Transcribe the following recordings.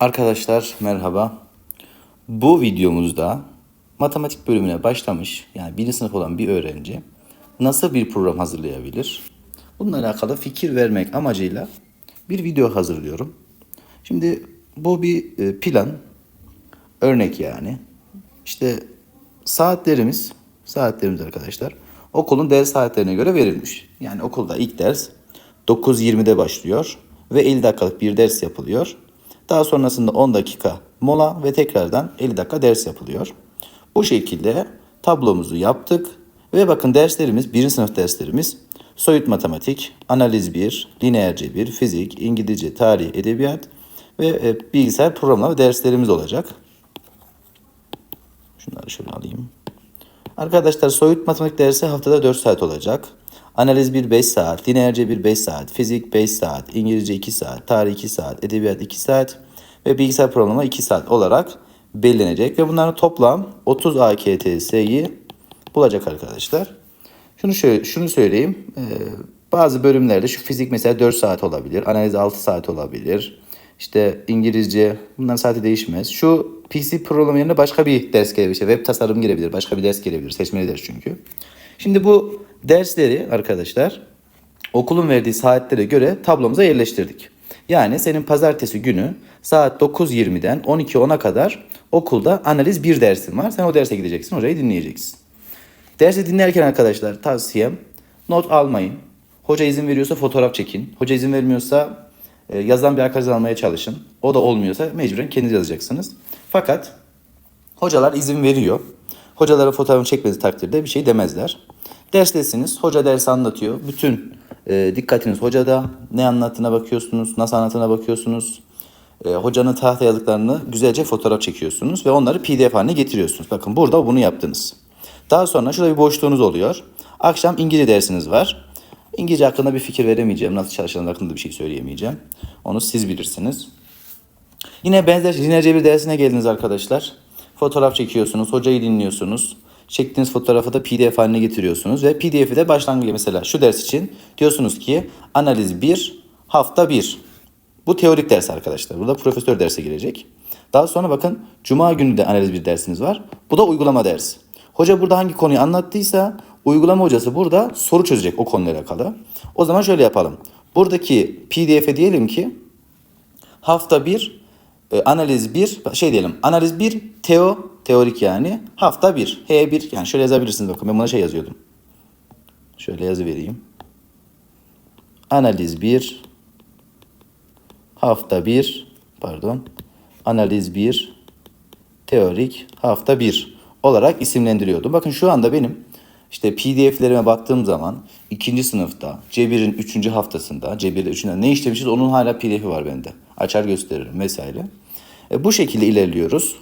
Arkadaşlar merhaba. Bu videomuzda matematik bölümüne başlamış yani birinci sınıf olan bir öğrenci nasıl bir program hazırlayabilir? Bununla alakalı fikir vermek amacıyla bir video hazırlıyorum. Şimdi bu bir e, plan, örnek yani. İşte saatlerimiz, saatlerimiz arkadaşlar okulun ders saatlerine göre verilmiş. Yani okulda ilk ders 9.20'de başlıyor ve 50 dakikalık bir ders yapılıyor. Daha sonrasında 10 dakika mola ve tekrardan 50 dakika ders yapılıyor. Bu şekilde tablomuzu yaptık ve bakın derslerimiz, birinci sınıf derslerimiz soyut matematik, analiz 1, lineer cebir, fizik, İngilizce, tarih, edebiyat ve e, bilgisayar programlama derslerimiz olacak. Şunları şöyle alayım. Arkadaşlar soyut matematik dersi haftada 4 saat olacak. Analiz 1 5 saat, lineer cebir 5 saat, fizik 5 saat, İngilizce 2 saat, tarih 2 saat, edebiyat 2 saat ve bilgisayar programlama 2 saat olarak belirlenecek. Ve bunların toplam 30 AKTS'yi bulacak arkadaşlar. Şunu şöyle, şunu söyleyeyim. Ee, bazı bölümlerde şu fizik mesela 4 saat olabilir. Analiz 6 saat olabilir. İşte İngilizce bunların saati değişmez. Şu PC programı yerine başka bir ders gelebilir. İşte web tasarım gelebilir. Başka bir ders gelebilir. Seçmeli ders çünkü. Şimdi bu dersleri arkadaşlar okulun verdiği saatlere göre tablomuza yerleştirdik. Yani senin pazartesi günü saat 9.20'den 12.10'a kadar okulda analiz bir dersin var. Sen o derse gideceksin. Hocayı dinleyeceksin. Dersi dinlerken arkadaşlar tavsiyem not almayın. Hoca izin veriyorsa fotoğraf çekin. Hoca izin vermiyorsa e, yazan bir arkadaş almaya çalışın. O da olmuyorsa mecburen kendiniz yazacaksınız. Fakat hocalar izin veriyor. Hocalara fotoğrafını çekmediği takdirde bir şey demezler. Derstesiniz. Hoca ders anlatıyor. Bütün e, dikkatiniz hocada. Ne anlattığına bakıyorsunuz. Nasıl anlattığına bakıyorsunuz. E, hocanın tahta yazdıklarını güzelce fotoğraf çekiyorsunuz ve onları pdf haline getiriyorsunuz. Bakın burada bunu yaptınız. Daha sonra şurada bir boşluğunuz oluyor. Akşam İngilizce dersiniz var. İngilizce hakkında bir fikir veremeyeceğim. Nasıl çalışacağınız hakkında bir şey söyleyemeyeceğim. Onu siz bilirsiniz. Yine benzer lineer cebir dersine geldiniz arkadaşlar. Fotoğraf çekiyorsunuz, hocayı dinliyorsunuz. Çektiğiniz fotoğrafı da pdf haline getiriyorsunuz ve pdf'i de başlangıç mesela şu ders için diyorsunuz ki analiz 1 hafta 1. Bu teorik ders arkadaşlar. Burada profesör derse girecek. Daha sonra bakın cuma günü de analiz bir dersiniz var. Bu da uygulama dersi. Hoca burada hangi konuyu anlattıysa uygulama hocası burada soru çözecek o konuyla alakalı. O zaman şöyle yapalım. Buradaki pdf'e diyelim ki hafta 1 e, analiz 1 şey diyelim analiz 1 teo teorik yani hafta 1 H1 yani şöyle yazabilirsiniz bakın ben buna şey yazıyordum. Şöyle yazı vereyim. Analiz 1 hafta 1 pardon analiz 1 teorik hafta 1 olarak isimlendiriyordum. Bakın şu anda benim işte pdf'lerime baktığım zaman ikinci sınıfta Cebir'in üçüncü haftasında Cebir'de üçüncü ne işlemişiz onun hala pdf'i var bende. Açar gösteririm vesaire. E, bu şekilde ilerliyoruz.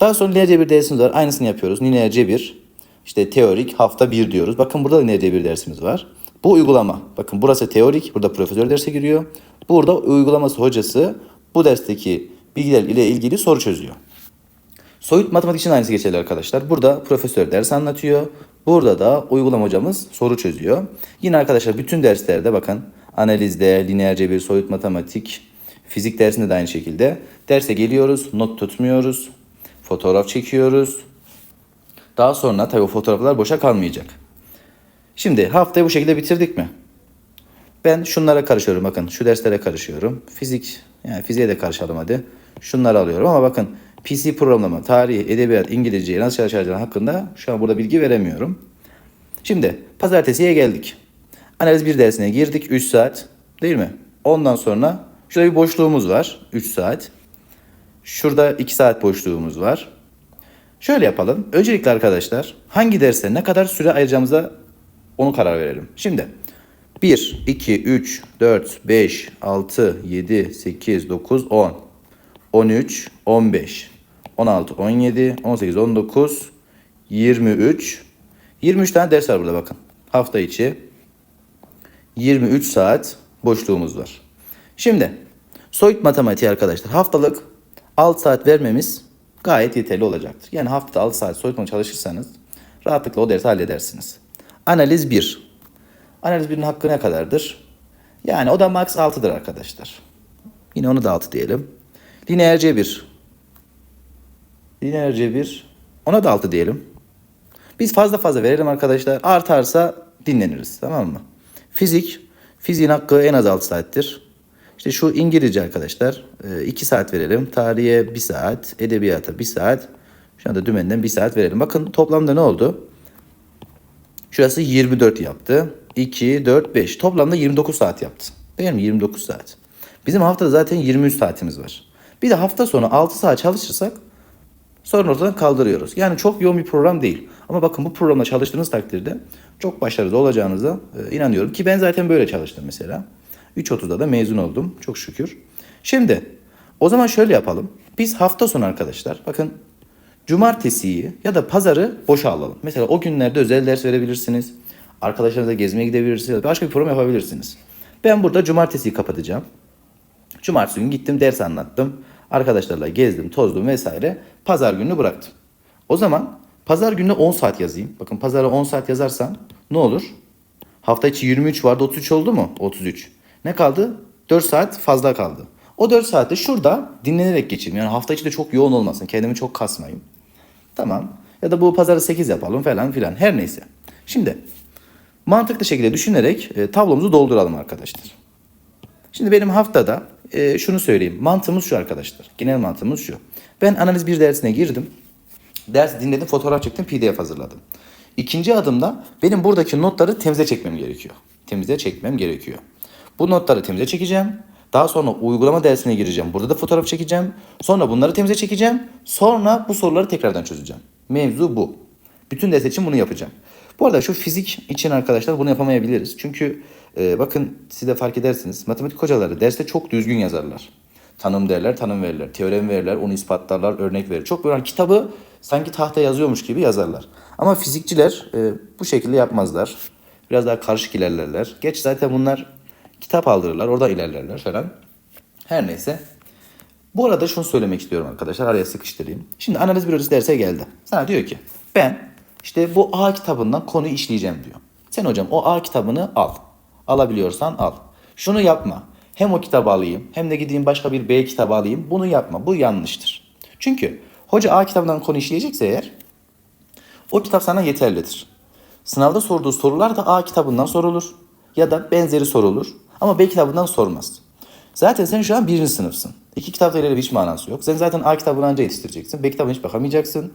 Daha sonra lineer cebir dersimiz var. Aynısını yapıyoruz. Lineer cebir işte teorik hafta 1 diyoruz. Bakın burada da lineer cebir dersimiz var. Bu uygulama. Bakın burası teorik. Burada profesör derse giriyor. Burada uygulaması hocası bu dersteki bilgiler ile ilgili soru çözüyor. Soyut matematik için aynısı geçerli arkadaşlar. Burada profesör ders anlatıyor. Burada da uygulama hocamız soru çözüyor. Yine arkadaşlar bütün derslerde bakın analizde, lineer cebir, soyut matematik, fizik dersinde de aynı şekilde. Derse geliyoruz, not tutmuyoruz, fotoğraf çekiyoruz. Daha sonra tabii o fotoğraflar boşa kalmayacak. Şimdi haftayı bu şekilde bitirdik mi? Ben şunlara karışıyorum bakın. Şu derslere karışıyorum. Fizik, yani fiziğe de karışalım hadi. Şunları alıyorum ama bakın PC programlama, tarih, edebiyat, İngilizce nasıl çalışacağını hakkında şu an burada bilgi veremiyorum. Şimdi pazartesiye geldik. Analiz bir dersine girdik 3 saat değil mi? Ondan sonra şurada bir boşluğumuz var 3 saat. Şurada 2 saat boşluğumuz var. Şöyle yapalım. Öncelikle arkadaşlar hangi derse ne kadar süre ayıracağımıza onu karar verelim. Şimdi 1, 2, 3, 4, 5, 6, 7, 8, 9, 10, 13, 15, 16, 17, 18, 19, 23. 23 tane ders var burada bakın. Hafta içi 23 saat boşluğumuz var. Şimdi soyut matematiği arkadaşlar haftalık 6 saat vermemiz gayet yeterli olacaktır. Yani haftada 6 saat soyut matematik çalışırsanız rahatlıkla o dersi halledersiniz. Analiz 1. Analiz 1'in hakkı ne kadardır? Yani o da max 6'dır arkadaşlar. Yine onu da 6 diyelim. Lineer cebir. Lineer cebir. Ona da 6 diyelim. Biz fazla fazla verelim arkadaşlar. Artarsa dinleniriz. Tamam mı? Fizik. Fiziğin hakkı en az 6 saattir. İşte şu İngilizce arkadaşlar. 2 saat verelim. Tarihe 1 saat. Edebiyata 1 saat. Şu anda dümenden 1 saat verelim. Bakın toplamda ne oldu? Şurası 24 yaptı. 2, 4, 5. Toplamda 29 saat yaptı. Değil mi? 29 saat. Bizim haftada zaten 23 saatimiz var. Bir de hafta sonu 6 saat çalışırsak sorun ortadan kaldırıyoruz. Yani çok yoğun bir program değil. Ama bakın bu programda çalıştığınız takdirde çok başarılı olacağınıza e, inanıyorum. Ki ben zaten böyle çalıştım mesela. 3.30'da da mezun oldum. Çok şükür. Şimdi o zaman şöyle yapalım. Biz hafta sonu arkadaşlar bakın cumartesiyi ya da pazarı boşa alalım. Mesela o günlerde özel ders verebilirsiniz. Arkadaşlarınızla gezmeye gidebilirsiniz. Başka bir program yapabilirsiniz. Ben burada cumartesiyi kapatacağım. Cumartesi günü gittim ders anlattım. Arkadaşlarla gezdim, tozdum vesaire. Pazar gününü bıraktım. O zaman pazar gününe 10 saat yazayım. Bakın pazara 10 saat yazarsam ne olur? Hafta içi 23 vardı 33 oldu mu? 33. Ne kaldı? 4 saat fazla kaldı. O 4 saati şurada dinlenerek geçireyim. Yani hafta içi de çok yoğun olmasın. Kendimi çok kasmayayım. Tamam. Ya da bu pazarı 8 yapalım falan filan. Her neyse. Şimdi mantıklı şekilde düşünerek e, tablomuzu dolduralım arkadaşlar. Şimdi benim haftada e, şunu söyleyeyim. Mantığımız şu arkadaşlar. Genel mantığımız şu. Ben analiz bir dersine girdim. Ders dinledim, fotoğraf çektim, pdf hazırladım. İkinci adımda benim buradaki notları temize çekmem gerekiyor. Temize çekmem gerekiyor. Bu notları temize çekeceğim. Daha sonra uygulama dersine gireceğim. Burada da fotoğraf çekeceğim. Sonra bunları temize çekeceğim. Sonra bu soruları tekrardan çözeceğim. Mevzu bu. Bütün ders için bunu yapacağım. Bu arada şu fizik için arkadaşlar bunu yapamayabiliriz. Çünkü e, bakın siz de fark edersiniz. Matematik hocaları derste çok düzgün yazarlar. Tanım derler, tanım verirler. Teorem verirler, onu ispatlarlar, örnek verir. Çok böyle hani kitabı sanki tahta yazıyormuş gibi yazarlar. Ama fizikçiler e, bu şekilde yapmazlar. Biraz daha karışık ilerlerler. Geç zaten bunlar kitap aldırırlar, orada ilerlerler falan. Her neyse. Bu arada şunu söylemek istiyorum arkadaşlar. Araya sıkıştırayım. Şimdi analiz bürocası derse geldi. Sana diyor ki ben işte bu A kitabından konuyu işleyeceğim diyor. Sen hocam o A kitabını al. Alabiliyorsan al. Şunu yapma. Hem o kitabı alayım hem de gideyim başka bir B kitabı alayım. Bunu yapma. Bu yanlıştır. Çünkü hoca A kitabından konu işleyecekse eğer o kitap sana yeterlidir. Sınavda sorduğu sorular da A kitabından sorulur. Ya da benzeri sorulur. Ama B kitabından sormaz. Zaten sen şu an birinci sınıfsın. İki kitapla ileri hiç manası yok. Sen zaten A kitabını anca yetiştireceksin. B kitabına hiç bakamayacaksın.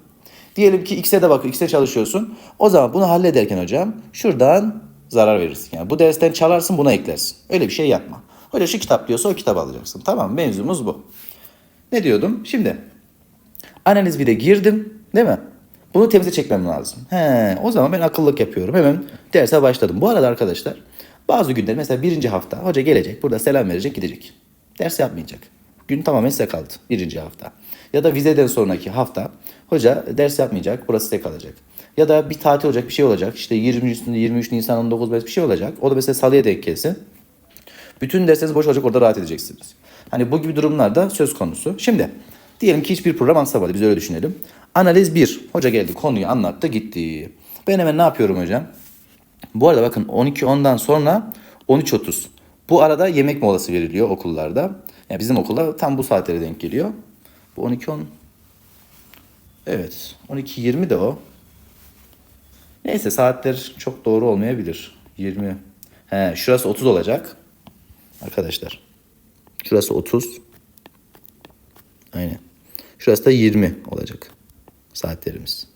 Diyelim ki X'e de bak, X'e çalışıyorsun. O zaman bunu hallederken hocam şuradan zarar verirsin. Yani bu dersten çalarsın buna eklersin. Öyle bir şey yapma. Hoca şu kitap diyorsa o kitabı alacaksın. Tamam mevzumuz bu. Ne diyordum? Şimdi analiz 1'e girdim değil mi? Bunu temize çekmem lazım. He, o zaman ben akıllık yapıyorum. Hemen derse başladım. Bu arada arkadaşlar bazı günler mesela birinci hafta hoca gelecek burada selam verecek gidecek. Ders yapmayacak. Gün tamamen size kaldı birinci hafta. Ya da vizeden sonraki hafta hoca ders yapmayacak burası size kalacak. Ya da bir tatil olacak bir şey olacak. İşte 20. 23 Nisan 19 Mayıs bir şey olacak. O da mesela salıya denk gelsin. Bütün dersleriniz boş olacak orada rahat edeceksiniz. Hani bu gibi durumlarda söz konusu. Şimdi diyelim ki hiçbir program anlatamadı biz öyle düşünelim. Analiz 1. Hoca geldi konuyu anlattı gitti. Ben hemen ne yapıyorum hocam? Bu arada bakın 12.10'dan sonra 13.30. Bu arada yemek molası veriliyor okullarda. Yani bizim okulda tam bu saatlere denk geliyor. Bu 12.10 Evet 12.20 de o. Neyse saatler çok doğru olmayabilir. 20. He, şurası 30 olacak. Arkadaşlar. Şurası 30. Aynen. Şurası da 20 olacak. Saatlerimiz.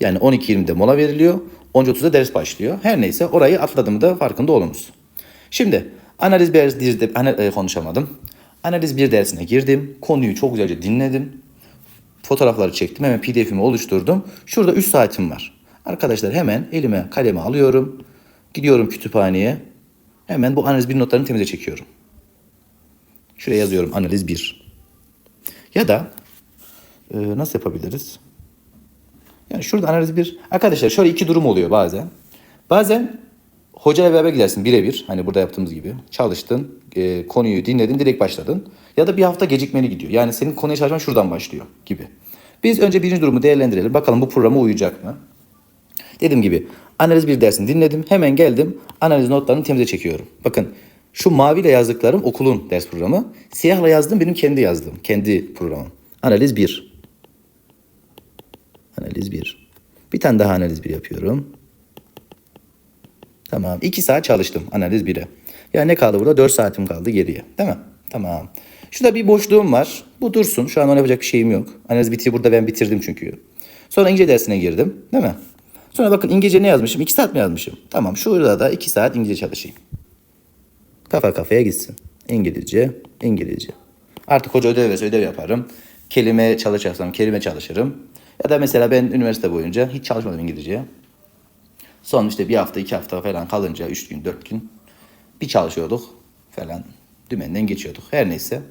Yani 12.20'de mola veriliyor. 13.30'da ders başlıyor. Her neyse orayı atladım da farkında olunuz. Şimdi analiz bir ana, e, konuşamadım. Analiz bir dersine girdim. Konuyu çok güzelce dinledim. Fotoğrafları çektim. Hemen pdf'imi oluşturdum. Şurada 3 saatim var. Arkadaşlar hemen elime kalemi alıyorum. Gidiyorum kütüphaneye. Hemen bu analiz bir notlarını temize çekiyorum. Şuraya yazıyorum analiz 1. Ya da e, nasıl yapabiliriz? Yani şurada analiz bir. Arkadaşlar şöyle iki durum oluyor bazen. Bazen hocayla beraber gidersin birebir. Hani burada yaptığımız gibi. Çalıştın, e, konuyu dinledin, direkt başladın. Ya da bir hafta gecikmeli gidiyor. Yani senin konuya çalışman şuradan başlıyor gibi. Biz önce birinci durumu değerlendirelim. Bakalım bu programa uyacak mı? Dediğim gibi analiz bir dersini dinledim. Hemen geldim. Analiz notlarını temize çekiyorum. Bakın Şu maviyle yazdıklarım okulun ders programı. Siyahla yazdığım benim kendi yazdığım. Kendi programım. Analiz 1. Analiz 1. Bir tane daha analiz 1 yapıyorum. Tamam. 2 saat çalıştım analiz 1'e. Yani ne kaldı burada? 4 saatim kaldı geriye. Değil mi? Tamam. Şurada bir boşluğum var. Bu dursun. Şu an ona yapacak bir şeyim yok. Analiz bitiyor. Burada ben bitirdim çünkü. Sonra İngilizce dersine girdim. Değil mi? Sonra bakın İngilizce ne yazmışım? 2 saat mi yazmışım? Tamam. Şurada da 2 saat İngilizce çalışayım. Kafa kafaya gitsin. İngilizce, İngilizce. Artık hoca ödev verse ödev yaparım. Kelime çalışarsam kelime çalışırım. Ya da mesela ben üniversite boyunca hiç çalışmadım İngilizceye. Son işte bir hafta iki hafta falan kalınca üç gün dört gün bir çalışıyorduk falan. Dümenden geçiyorduk. Her neyse.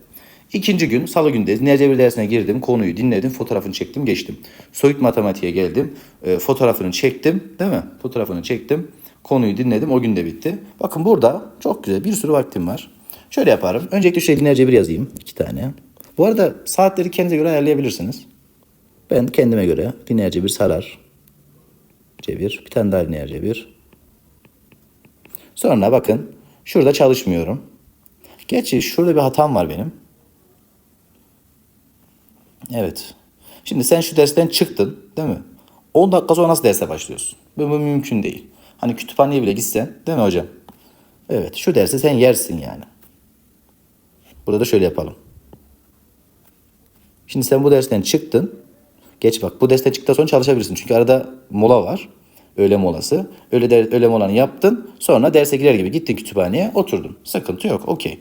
İkinci gün salı gündeyiz. Nece bir dersine girdim. Konuyu dinledim. Fotoğrafını çektim. Geçtim. Soyut matematiğe geldim. e, fotoğrafını çektim. Değil mi? Fotoğrafını çektim. Konuyu dinledim. O gün de bitti. Bakın burada çok güzel bir sürü vaktim var. Şöyle yaparım. Öncelikle şuraya lineer bir yazayım. iki tane. Bu arada saatleri kendinize göre ayarlayabilirsiniz. Ben kendime göre lineer bir sarar. Cebir. Bir tane daha lineer cebir. Sonra bakın şurada çalışmıyorum. Gerçi şurada bir hatam var benim. Evet. Şimdi sen şu dersten çıktın değil mi? 10 dakika sonra nasıl derse başlıyorsun? Bu, mümkün değil. Hani kütüphaneye bile gitsen değil mi hocam? Evet şu dersi sen yersin yani. Burada şöyle yapalım. Şimdi sen bu dersten çıktın. Geç bak bu dersten çıktıktan sonra çalışabilirsin. Çünkü arada mola var. Öğle molası. Öğle, der, öğle molanı yaptın. Sonra derse girer gibi gittin kütüphaneye oturdun. Sıkıntı yok. Okey.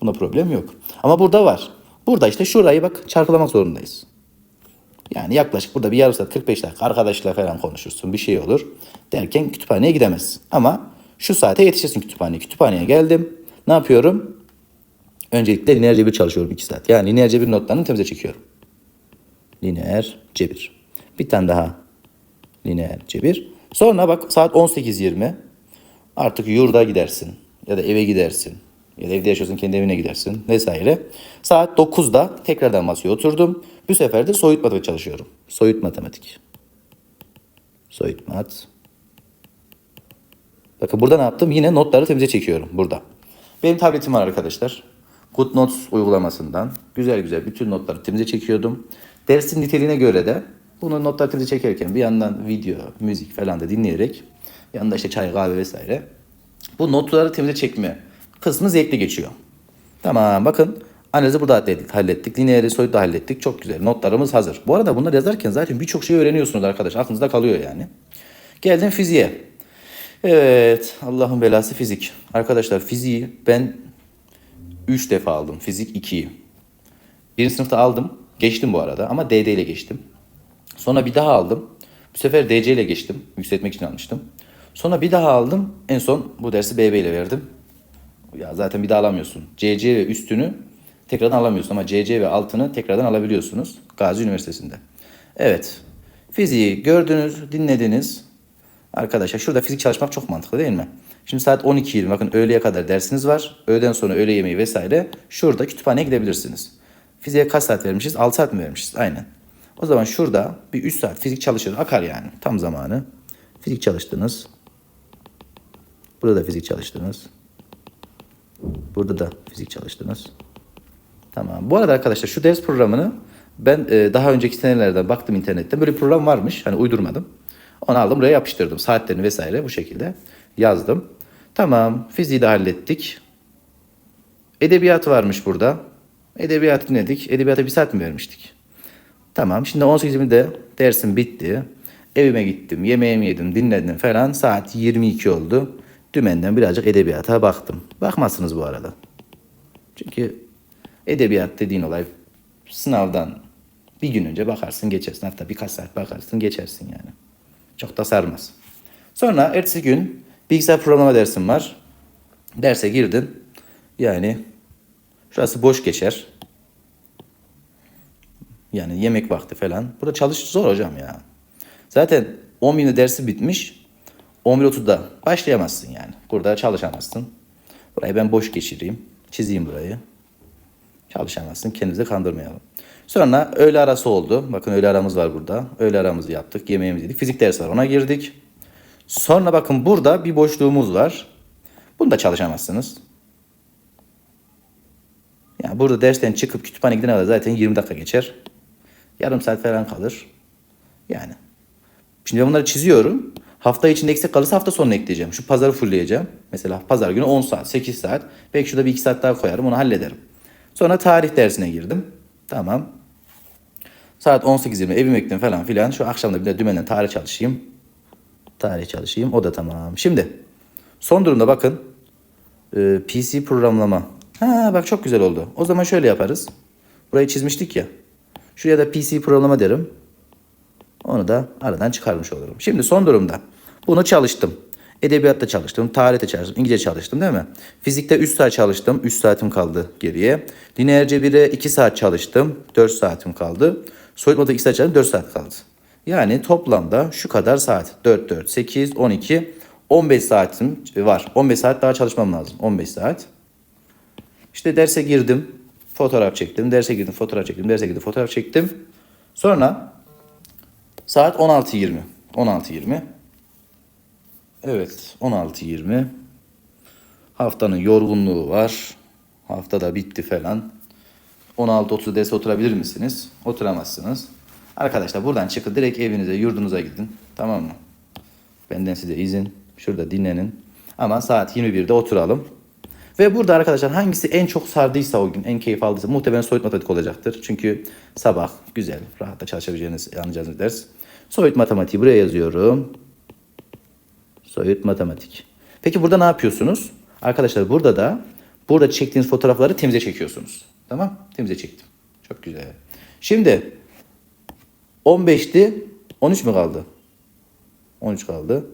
Buna problem yok. Ama burada var. Burada işte şurayı bak çarpılamak zorundayız. Yani yaklaşık burada bir yarım saat 45 dakika arkadaşla falan konuşursun bir şey olur. Derken kütüphaneye gidemezsin. Ama şu saate yetişirsin kütüphaneye. Kütüphaneye geldim. Ne yapıyorum? Öncelikle lineer cebir çalışıyorum 2 saat. Yani lineer cebir notlarını temize çekiyorum. Lineer cebir. Bir tane daha lineer cebir. Sonra bak saat 18.20 artık yurda gidersin ya da eve gidersin ya da evde yaşıyorsun kendi evine gidersin vesaire. Saat 9'da tekrardan masaya oturdum. Bu sefer de soyut matematik çalışıyorum. Soyut matematik. Soyut mat. Bakın burada ne yaptım? Yine notları temize çekiyorum burada. Benim tabletim var arkadaşlar. Good Notes uygulamasından güzel güzel bütün notları temize çekiyordum. Dersin niteliğine göre de bunu notları temize çekerken bir yandan video, müzik falan da dinleyerek yanında işte çay, kahve vesaire. Bu notları temize çekme kısmı zevkli geçiyor. Tamam bakın analizi burada hallettik. hallettik. Lineeri soyut da hallettik. Çok güzel. Notlarımız hazır. Bu arada bunları yazarken zaten birçok şey öğreniyorsunuz arkadaş. Aklınızda kalıyor yani. Geldim fiziğe. Evet. Allah'ın belası fizik. Arkadaşlar fiziği ben 3 defa aldım. Fizik 2'yi. Birinci sınıfta aldım. Geçtim bu arada ama DD ile geçtim. Sonra bir daha aldım. Bu sefer DC ile geçtim. Yükseltmek için almıştım. Sonra bir daha aldım. En son bu dersi BB ile verdim. Ya zaten bir daha alamıyorsun. CC ve üstünü tekrardan alamıyorsun ama CC ve altını tekrardan alabiliyorsunuz Gazi Üniversitesi'nde. Evet. Fiziği gördünüz, dinlediniz. Arkadaşlar şurada fizik çalışmak çok mantıklı değil mi? Şimdi saat 12.20 bakın öğleye kadar dersiniz var. Öğleden sonra öğle yemeği vesaire. Şurada kütüphaneye gidebilirsiniz. Fiziğe kaç saat vermişiz? 6 saat mi vermişiz? Aynen. O zaman şurada bir 3 saat fizik çalışır. Akar yani. Tam zamanı. Fizik çalıştınız. Burada da fizik çalıştınız. Burada da fizik çalıştınız. Tamam. Bu arada arkadaşlar şu ders programını ben e, daha önceki senelerden baktım internetten. Böyle bir program varmış. Hani uydurmadım. Onu aldım buraya yapıştırdım. Saatlerini vesaire bu şekilde yazdım. Tamam. Fiziği de hallettik. Edebiyat varmış burada. Edebiyat dinledik. Edebiyata bir saat mi vermiştik? Tamam. Şimdi 18'imde dersim bitti. Evime gittim. Yemeğimi yedim. Dinledim falan. Saat 22 oldu. Dümenden birazcık edebiyata baktım. Bakmazsınız bu arada. Çünkü edebiyat dediğin olay sınavdan bir gün önce bakarsın geçersin. Hatta birkaç saat bakarsın geçersin yani. Çok da sarmaz. Sonra ertesi gün bilgisayar programlama dersim var. Derse girdin. Yani şurası boş geçer. Yani yemek vakti falan. Burada çalış zor hocam ya. Zaten 11'de dersi bitmiş. 11.30'da başlayamazsın yani. Burada çalışamazsın. Burayı ben boş geçireyim. Çizeyim burayı. Çalışamazsın. Kendimizi kandırmayalım. Sonra öğle arası oldu. Bakın öğle aramız var burada. Öğle aramızı yaptık. Yemeğimizi yedik. Fizik dersi var. Ona girdik. Sonra bakın burada bir boşluğumuz var. Bunda çalışamazsınız. Yani burada dersten çıkıp kütüphaneye gidene kadar zaten 20 dakika geçer. Yarım saat falan kalır. Yani. Şimdi bunları çiziyorum. Hafta içinde eksik kalırsa hafta sonuna ekleyeceğim. Şu pazarı fullleyeceğim. Mesela pazar günü 10 saat, 8 saat. Belki şurada bir 2 saat daha koyarım. Onu hallederim. Sonra tarih dersine girdim. Tamam. Saat 18.20 evime gittim falan filan. Şu akşam da bir de dümenden tarih çalışayım. Tarih çalışayım. O da tamam. Şimdi son durumda bakın. Ee, PC programlama. Ha bak çok güzel oldu. O zaman şöyle yaparız. Burayı çizmiştik ya. Şuraya da PC programlama derim. Onu da aradan çıkarmış olurum. Şimdi son durumda bunu çalıştım. Edebiyatta çalıştım, tarihte çalıştım, İngilizce çalıştım değil mi? Fizikte 3 saat çalıştım, 3 saatim kaldı geriye. Lineer cebire 2 saat çalıştım, 4 saatim kaldı. Soyutmada 2 saat çalıştım, 4 saat kaldı. Yani toplamda şu kadar saat. 4, 4, 8, 12, 15 saatim var. 15 saat daha çalışmam lazım. 15 saat. İşte derse girdim, fotoğraf çektim, derse girdim, fotoğraf çektim, derse girdim, fotoğraf çektim. Sonra saat 16.20. 16.20. Evet, 16.20. Haftanın yorgunluğu var. Hafta da bitti falan. 16.30 derse oturabilir misiniz? Oturamazsınız. Arkadaşlar buradan çıkın direkt evinize, yurdunuza gidin. Tamam mı? Benden size izin. Şurada dinlenin. Ama saat 21'de oturalım. Ve burada arkadaşlar hangisi en çok sardıysa o gün, en keyif aldıysa muhtemelen soyut matematik olacaktır. Çünkü sabah güzel, rahatla çalışabileceğiniz, anlayacağınız bir ders. Soyut matematiği buraya yazıyorum. Soyut matematik. Peki burada ne yapıyorsunuz? Arkadaşlar burada da burada çektiğiniz fotoğrafları temize çekiyorsunuz. Tamam? Temize çektim. Çok güzel. Şimdi 15'ti. 13 mü kaldı? 13 kaldı.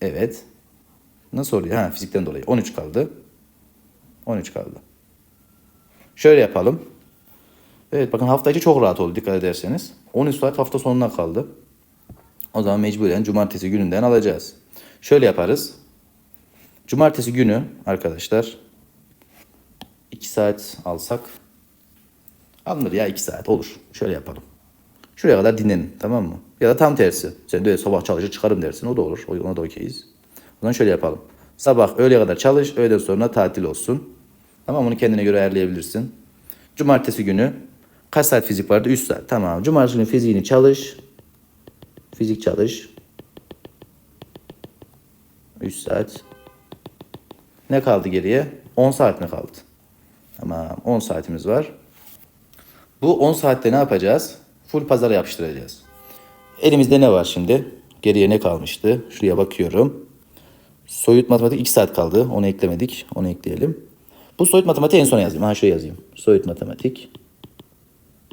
Evet. Nasıl oluyor? Ha fizikten dolayı. 13 kaldı. 13 kaldı. Şöyle yapalım. Evet bakın hafta içi çok rahat oldu dikkat ederseniz. 13 saat hafta sonuna kaldı. O zaman mecburen cumartesi gününden alacağız. Şöyle yaparız. Cumartesi günü arkadaşlar 2 saat alsak alınır ya 2 saat olur. Şöyle yapalım. Şuraya kadar dinlenin tamam mı? Ya da tam tersi. Sen de sabah çalışır çıkarım dersin o da olur. Ona da okeyiz. O zaman şöyle yapalım. Sabah öğleye kadar çalış, öğleden sonra tatil olsun. Tamam onu kendine göre ayarlayabilirsin. Cumartesi günü kaç saat fizik vardı? 3 saat. Tamam. Cumartesi günü fiziğini çalış. Fizik çalış. 3 saat. Ne kaldı geriye? 10 saat mi kaldı? Tamam 10 saatimiz var. Bu 10 saatte ne yapacağız? Full pazara yapıştıracağız. Elimizde ne var şimdi? Geriye ne kalmıştı? Şuraya bakıyorum. Soyut matematik 2 saat kaldı. Onu eklemedik. Onu ekleyelim. Bu soyut matematiği en sona yazayım. Ha şuraya yazayım. Soyut matematik.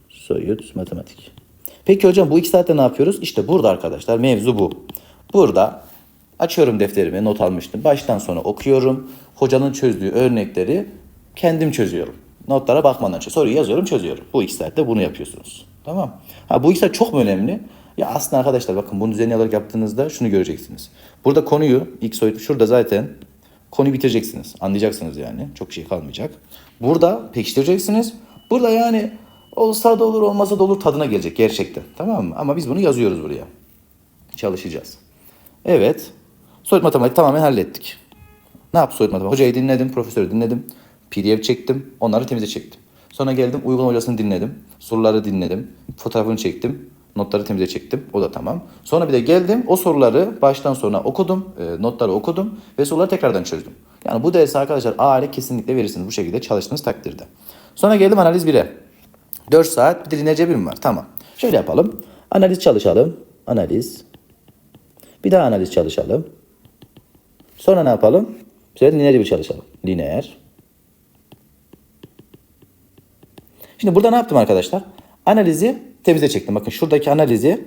Soyut matematik. Peki hocam bu iki saatte ne yapıyoruz? İşte burada arkadaşlar mevzu bu. Burada açıyorum defterimi not almıştım. Baştan sona okuyorum. Hocanın çözdüğü örnekleri kendim çözüyorum. Notlara bakmadan çözüyorum. Soruyu yazıyorum çözüyorum. Bu iki saatte bunu yapıyorsunuz. Tamam. Ha bu iki saat çok mu önemli? Ya aslında arkadaşlar bakın bunu düzenli olarak yaptığınızda şunu göreceksiniz. Burada konuyu ilk soyut şurada zaten konuyu bitireceksiniz. Anlayacaksınız yani. Çok şey kalmayacak. Burada pekiştireceksiniz. Burada yani olsa da olur olmasa da olur tadına gelecek gerçekten. Tamam mı? Ama biz bunu yazıyoruz buraya. Çalışacağız. Evet. Soyut matematik tamamen hallettik. Ne yaptı soyut matematik? Hocayı dinledim, profesörü dinledim. PDF çektim, onları temize çektim. Sonra geldim uygulama hocasını dinledim. Soruları dinledim. Fotoğrafını çektim. Notları temize çektim. O da tamam. Sonra bir de geldim o soruları baştan sona okudum. e, notları okudum ve soruları tekrardan çözdüm. Yani bu dersi arkadaşlar A kesinlikle verirsiniz bu şekilde çalıştığınız takdirde. Sonra geldim analiz 1'e. 4 saat bir de mi var? Tamam. Şöyle yapalım. Analiz çalışalım. Analiz. Bir daha analiz çalışalım. Sonra ne yapalım? Bir sefer lineer cebir çalışalım. Lineer. Şimdi burada ne yaptım arkadaşlar? Analizi temize çektim. Bakın şuradaki analizi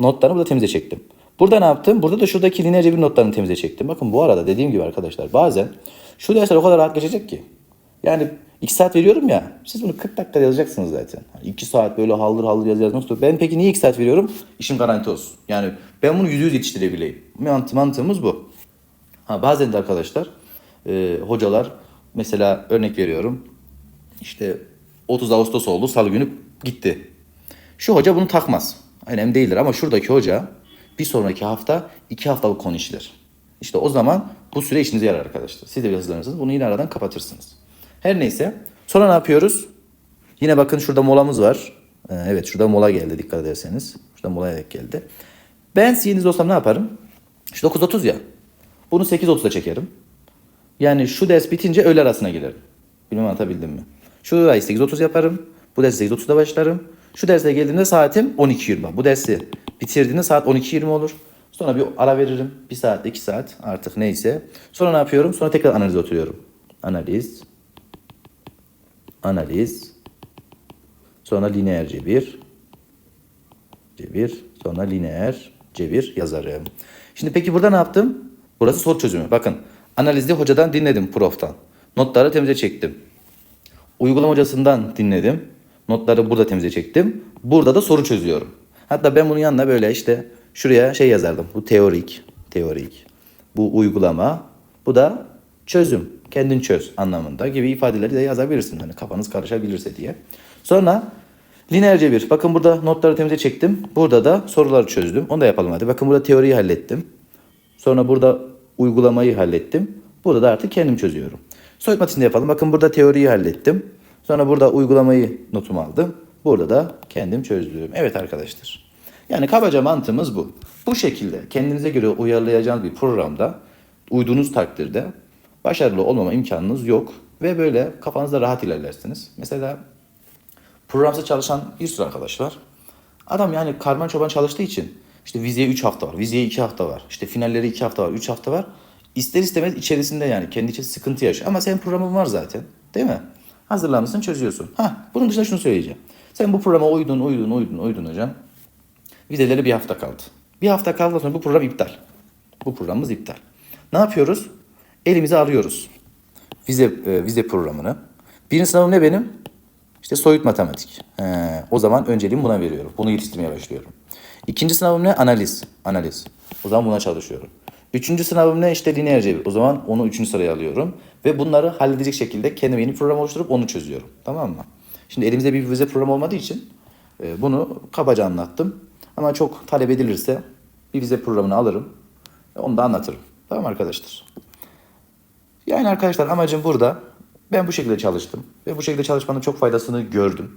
notlarını burada temize çektim. Burada ne yaptım? Burada da şuradaki lineer cebir notlarını temize çektim. Bakın bu arada dediğim gibi arkadaşlar bazen şu dersler o kadar rahat geçecek ki. Yani 2 saat veriyorum ya. Siz bunu 40 dakikada yazacaksınız zaten. 2 saat böyle haldır haldır yaz yazmak Ben peki niye 2 saat veriyorum? İşim garanti olsun. Yani ben bunu yüz yüz yetiştirebileyim. Mant mantığımız bu. Ha, bazen de arkadaşlar e, hocalar mesela örnek veriyorum. İşte 30 Ağustos oldu salı günü gitti. Şu hoca bunu takmaz. Önemli değildir ama şuradaki hoca bir sonraki hafta iki haftalık konu işler. İşte o zaman bu süre işinize yarar arkadaşlar. Siz de bir hazırlanırsınız. Bunu yine aradan kapatırsınız. Her neyse. Sonra ne yapıyoruz? Yine bakın şurada molamız var. Ee, evet şurada mola geldi dikkat ederseniz. Şurada denk geldi. Ben siyenizde olsam ne yaparım? Şu 9.30 ya. Bunu 8.30'da çekerim. Yani şu ders bitince öğle arasına girerim. Bilmem anlatabildim mi? Şu ay 8.30 yaparım. Bu dersi 8.30'da başlarım. Şu derse geldiğimde saatim 12.20. Bu dersi bitirdiğinde saat 12.20 olur. Sonra bir ara veririm. Bir saat, iki saat artık neyse. Sonra ne yapıyorum? Sonra tekrar analize oturuyorum. Analiz. Analiz. Sonra lineer cebir. Cebir. Sonra lineer cebir yazarım. Şimdi peki burada ne yaptım? Burası soru çözümü. Bakın analizde hocadan dinledim proftan. Notları temize çektim. Uygulama hocasından dinledim. Notları burada temize çektim. Burada da soru çözüyorum. Hatta ben bunun yanına böyle işte şuraya şey yazardım. Bu teorik, teorik. Bu uygulama. Bu da çözüm. Kendin çöz anlamında gibi ifadeleri de yazabilirsin. Hani kafanız karışabilirse diye. Sonra lineer cebir. Bakın burada notları temize çektim. Burada da soruları çözdüm. Onu da yapalım hadi. Bakın burada teoriyi hallettim. Sonra burada uygulamayı hallettim. Burada da artık kendim çözüyorum. Soyut matematiğinde yapalım. Bakın burada teoriyi hallettim. Sonra burada uygulamayı notumu aldım. Burada da kendim çözdüm. Evet arkadaşlar. Yani kabaca mantığımız bu. Bu şekilde kendinize göre uyarlayacağınız bir programda uyduğunuz takdirde başarılı olmama imkanınız yok. Ve böyle kafanızda rahat ilerlersiniz. Mesela programsız çalışan bir sürü arkadaş var. Adam yani karman çoban çalıştığı için işte vizeye 3 hafta var, vizeye 2 hafta var, işte finalleri 2 hafta var, 3 hafta var. İster istemez içerisinde yani kendi için sıkıntı yaşıyor. Ama senin programın var zaten değil mi? Hazırlanmışsın çözüyorsun. Ha, bunun dışında şunu söyleyeceğim. Sen bu programa uydun, uydun, uydun, uydun hocam. Vizeleri bir hafta kaldı. Bir hafta kaldıktan sonra bu program iptal. Bu programımız iptal. Ne yapıyoruz? Elimize alıyoruz. Vize, e, vize programını. Birinci sınavım ne benim? İşte soyut matematik. He, o zaman önceliğimi buna veriyorum. Bunu yetiştirmeye başlıyorum. İkinci sınavım ne? Analiz. Analiz. O zaman buna çalışıyorum. Üçüncü sınavım ne? İşte lineer cebir. O zaman onu üçüncü sıraya alıyorum. Ve bunları halledecek şekilde kendime yeni program oluşturup onu çözüyorum. Tamam mı? Şimdi elimizde bir vize programı olmadığı için e, bunu kabaca anlattım. Ama çok talep edilirse bir vize programını alırım. Onu da anlatırım. Tamam arkadaşlar. Yani arkadaşlar amacım burada. Ben bu şekilde çalıştım. Ve bu şekilde çalışmanın çok faydasını gördüm.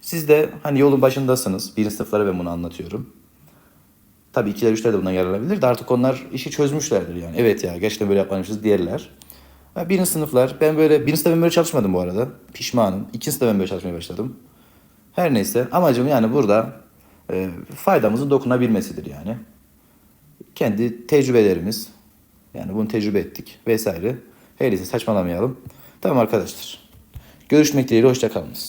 Siz de hani yolun başındasınız. Birinci sınıflara ben bunu anlatıyorum. Tabii ikiler üçler de bundan yararlanabilir de artık onlar işi çözmüşlerdir yani. Evet ya gerçekten böyle yapmamışız diğerler. Ha, birinci sınıflar ben böyle birinci sınıfta ben böyle çalışmadım bu arada. Pişmanım. İkinci sınıfta ben böyle çalışmaya başladım. Her neyse amacım yani burada e, faydamızın dokunabilmesidir yani. Kendi tecrübelerimiz yani bunu tecrübe ettik vesaire. Her neyse saçmalamayalım. Tamam arkadaşlar. Görüşmek dileğiyle hoşça kalınız.